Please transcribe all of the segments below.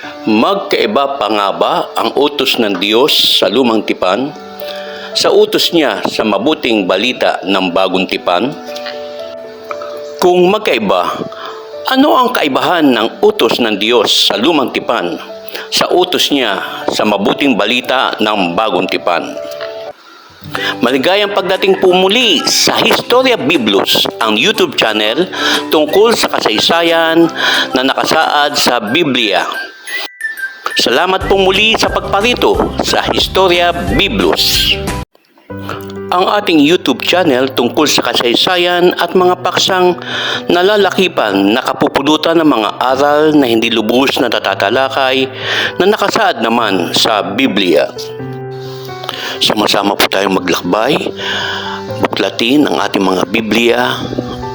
Magkaiba pa nga ba ang utos ng Diyos sa lumang tipan sa utos niya sa mabuting balita ng bagong tipan? Kung magkaiba, ano ang kaibahan ng utos ng Diyos sa lumang tipan sa utos niya sa mabuting balita ng bagong tipan? Maligayang pagdating po muli sa Historia Biblos, ang YouTube channel tungkol sa kasaysayan na nakasaad sa Biblia. Salamat po muli sa pagparito sa Historia Biblos. Ang ating YouTube channel tungkol sa kasaysayan at mga paksang nalalakipan na kapupulutan ng mga aral na hindi lubos na natatalakay na nakasaad naman sa Biblia. Sama-sama po tayong maglakbay, buklatin ang ating mga Biblia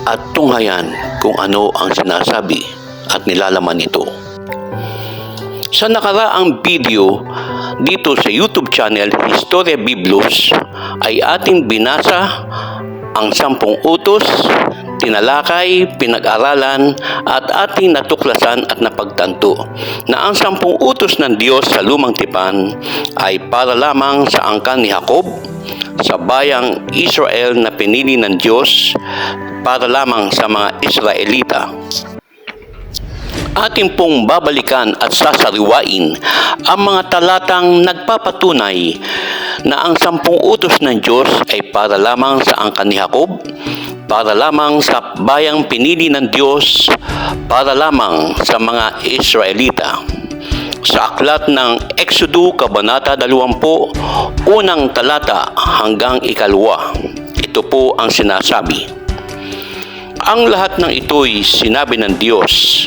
at tunghayan kung ano ang sinasabi at nilalaman nito. Sa nakaraang video dito sa YouTube channel Historia Biblos ay ating binasa ang sampung utos, tinalakay, pinag-aralan at ating natuklasan at napagtanto na ang sampung utos ng Diyos sa lumang tipan ay para lamang sa angkan ni Jacob sa bayang Israel na pinili ng Diyos para lamang sa mga Israelita ating pong babalikan at sasariwain ang mga talatang nagpapatunay na ang sampung utos ng Diyos ay para lamang sa angkan ni Jacob, para lamang sa bayang pinili ng Diyos, para lamang sa mga Israelita. Sa aklat ng Exodo, Kabanata 20, unang talata hanggang ikalwa. Ito po ang sinasabi. Ang lahat ng ito'y sinabi ng Diyos.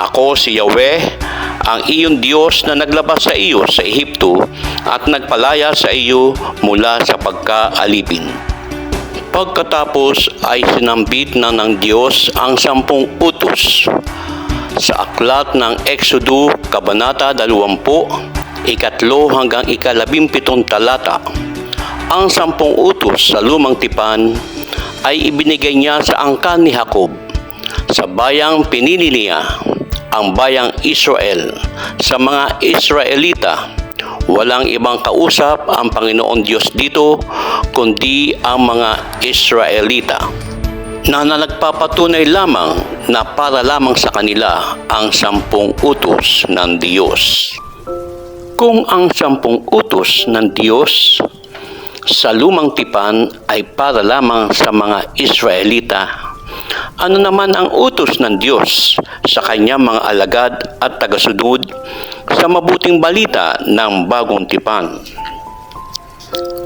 Ako si Yahweh, ang iyong Diyos na naglabas sa iyo sa Ehipto at nagpalaya sa iyo mula sa pagkaalipin. Pagkatapos ay sinambit na ng Diyos ang sampung utos. Sa aklat ng Exodo, Kabanata 20, ikatlo hanggang ikalabimpitong talata, ang sampung utos sa lumang tipan ay ibinigay niya sa angkan ni Jacob sa bayang pinili niya ang bayang Israel sa mga Israelita walang ibang kausap ang Panginoon Diyos dito kundi ang mga Israelita na nagpapatunay lamang na para lamang sa kanila ang sampung utos ng Diyos. Kung ang sampung utos ng Diyos sa lumang tipan ay para lamang sa mga Israelita. Ano naman ang utos ng Diyos sa kanyang mga alagad at tagasunod sa mabuting balita ng bagong tipan?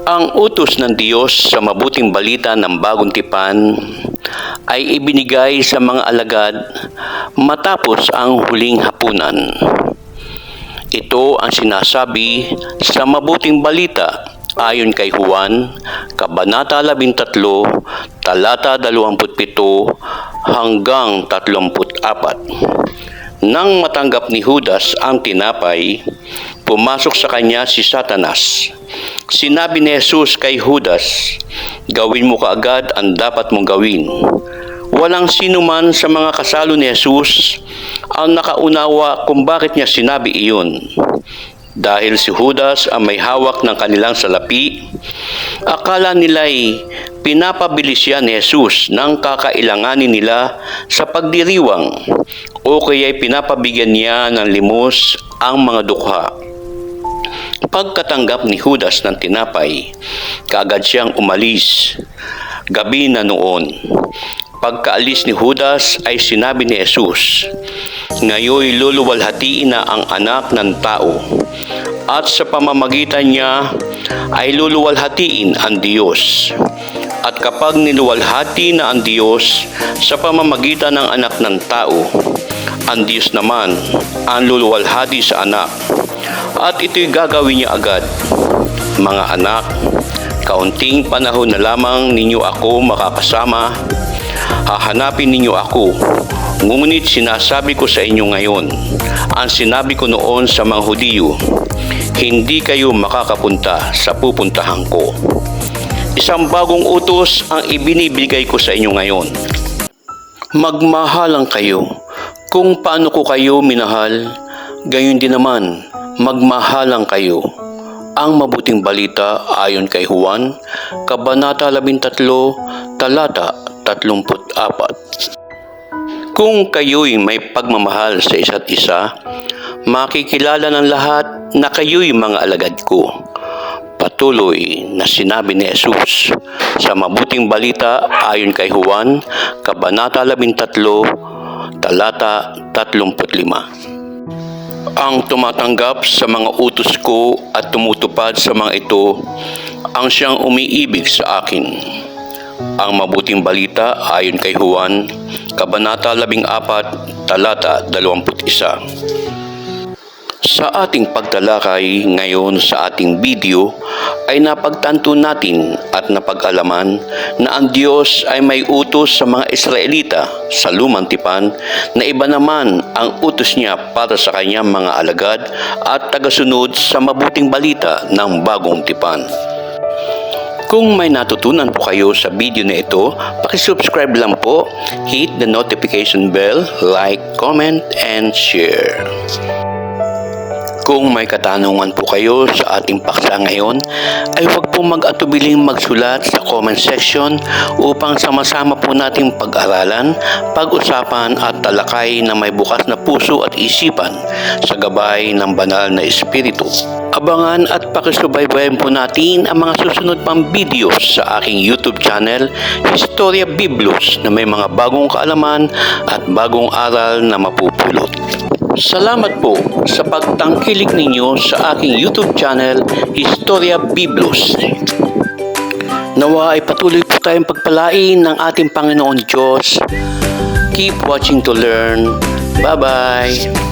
Ang utos ng Diyos sa mabuting balita ng bagong tipan ay ibinigay sa mga alagad matapos ang huling hapunan. Ito ang sinasabi sa mabuting balita ayon kay Juan, Kabanata 13, talata 27 hanggang 34. Nang matanggap ni Judas ang tinapay, pumasok sa kanya si Satanas. Sinabi ni Jesus kay Judas, Gawin mo kaagad ang dapat mong gawin. Walang sino man sa mga kasalo ni Jesus ang nakaunawa kung bakit niya sinabi iyon. Dahil si Judas ang may hawak ng kanilang salapi, akala nila'y pinapabilis siya ni Jesus ng kakailanganin nila sa pagdiriwang o kaya'y pinapabigyan niya ng limos ang mga dukha. Pagkatanggap ni Judas ng tinapay, kaagad siyang umalis. Gabi na noon. Pagkaalis ni Judas ay sinabi ni Jesus, Ngayoy luluwalhatiin na ang anak ng tao at sa pamamagitan niya ay luluwalhatiin ang Diyos. At kapag niluwalhati na ang Diyos sa pamamagitan ng anak ng tao, ang Diyos naman ang luluwalhati sa anak. At ito'y gagawin niya agad. Mga anak, kaunting panahon na lamang ninyo ako makakasama hahanapin ninyo ako. Ngunit sinasabi ko sa inyo ngayon, ang sinabi ko noon sa mga Hudiyo, hindi kayo makakapunta sa pupuntahan ko. Isang bagong utos ang ibinibigay ko sa inyo ngayon. Magmahalang kayo kung paano ko kayo minahal, Gayon din naman, magmahalang kayo. Ang mabuting balita ayon kay Juan, Kabanata 13, Talata 34. Kung kayo'y may pagmamahal sa isa't isa, makikilala ng lahat na kayo'y mga alagad ko. Patuloy na sinabi ni Jesus sa mabuting balita ayon kay Juan, Kabanata 13, Talata 35 ang tumatanggap sa mga utos ko at tumutupad sa mga ito ang siyang umiibig sa akin. Ang mabuting balita ayon kay Juan, Kabanata 14, Talata 21. Sa ating pagtalakay ngayon sa ating video ay napagtanto natin at napag-alaman na ang Diyos ay may utos sa mga Israelita sa lumang tipan na iba naman ang utos niya para sa kanyang mga alagad at tagasunod sa mabuting balita ng bagong tipan. Kung may natutunan po kayo sa video na ito, pakisubscribe lang po, hit the notification bell, like, comment, and share. Kung may katanungan po kayo sa ating paksa ngayon, ay huwag po mag-atubiling magsulat sa comment section upang sama-sama po nating pag-aralan, pag-usapan at talakay na may bukas na puso at isipan sa gabay ng banal na espiritu. Abangan at pakisubaybayan po natin ang mga susunod pang videos sa aking YouTube channel, Historia Biblos na may mga bagong kaalaman at bagong aral na mapupulot. Salamat po sa pagtangkilik ninyo sa aking YouTube channel, Historia Biblos. Nawa ay patuloy po tayong pagpalain ng ating Panginoon Diyos. Keep watching to learn. Bye-bye!